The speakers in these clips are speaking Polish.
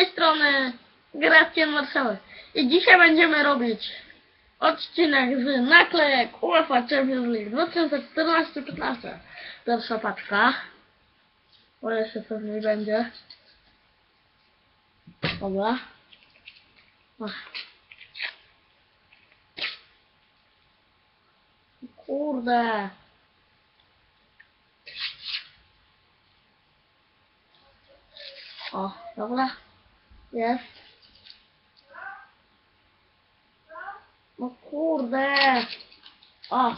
tej strony Gracjan Marszałek. I dzisiaj będziemy robić odcinek z naklejek UEFA Champions League 2014-15. Pierwsza paczka. O, jeszcze coś nie będzie. Dobra. Kurde. O, dobra. Jest. No kurde. O.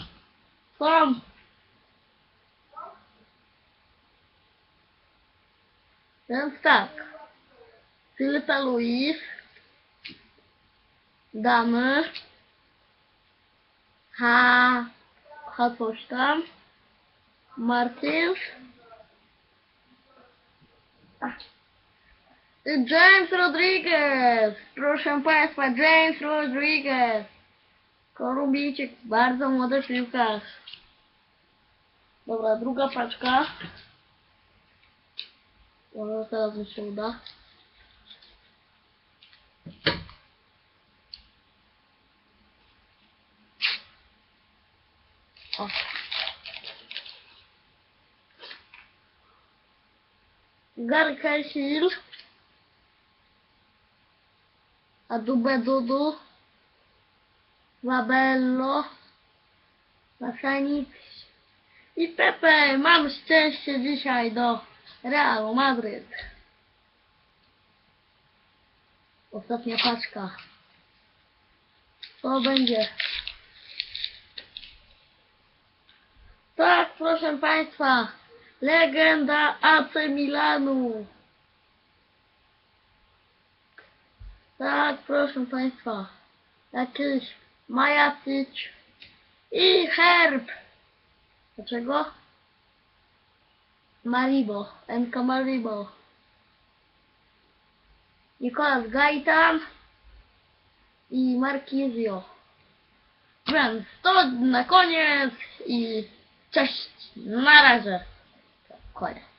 Są. Więc tak. Filipa Luis. Damy. Ha. Ha coś tam. Martins. Ach. James Rodriguez! Proszę Państwa, James Rodriguez! Korubijczyk, bardzo młody piłkarz. Dobra, druga paczka. Może teraz mi się uda. O. Hill. Adube Dudu. Labello. Lasanik. I Pepe. Mam szczęście dzisiaj do Realu Madryt. Ostatnia paczka. Co będzie? Tak, proszę Państwa. Legenda AC Milanu. Tak, proszę Państwa. Jakiś Majacic i Herb. Dlaczego? Maribo, MK Maribo. Nikolas Gaitan i Marquizio. Więc to na koniec i cześć, na razie. Koniec.